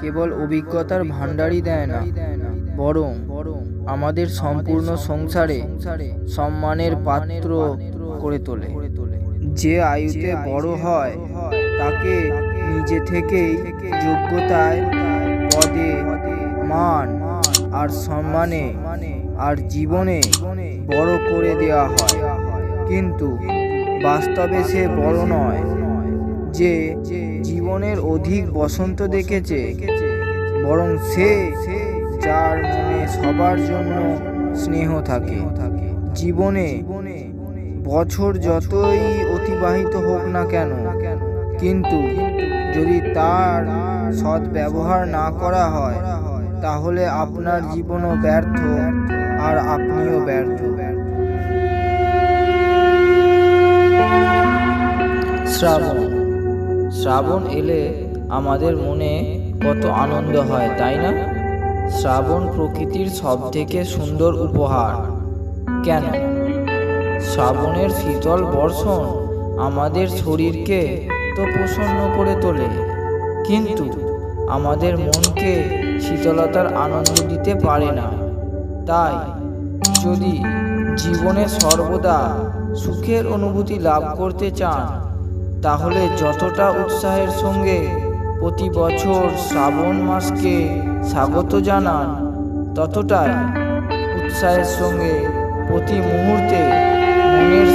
কেবল অভিজ্ঞতার ভাণ্ডারই দেয় না, বরং আমাদের সম্পূর্ণ সংসারে সম্মানের পাত্র করে তোলে। যে আয়ুতে বড় হয়, তাকে নিজে থেকেই যোগ্যতায় পদে মান আর সম্মানে আর জীবনে বড় করে দেওয়া হয়। কিন্তু বাস্তবে সে বড় নয় যে জীবনের অধিক বসন্ত দেখেছে, বরং সে যার মনে সবার জন্য স্নেহ থাকে। জীবনে বছর যতই অতিবাহিত হোক না কেন, কিন্তু যদি তার সৎ ব্যবহার না করা হয়, তাহলে আপনার জীবনও ব্যর্থ আর আপনিও ব্যর্থ। শ্রাবণ শ্রাবণ এলে আমাদের মনে কত আনন্দ হয়, তাই না? শ্রাবণ প্রকৃতির সব থেকে সুন্দর উপহার। কেন? শ্রাবণের শীতল বর্ষণ আমাদের শরীরকে তো প্রসন্ন করে তোলে। কিন্তু আমাদের মনকে শীতলতার আনন্দ দিতে পারে না। তাই যদি জীবনে সর্বদা সুখের অনুভূতি লাভ করতে চান তাহলে যতটা উৎসাহের সঙ্গে প্রতি বছর শ্রাবণ মাসকে স্বাগত জানান, ততটাই উৎসাহের সঙ্গে প্রতি মুহূর্তে মনের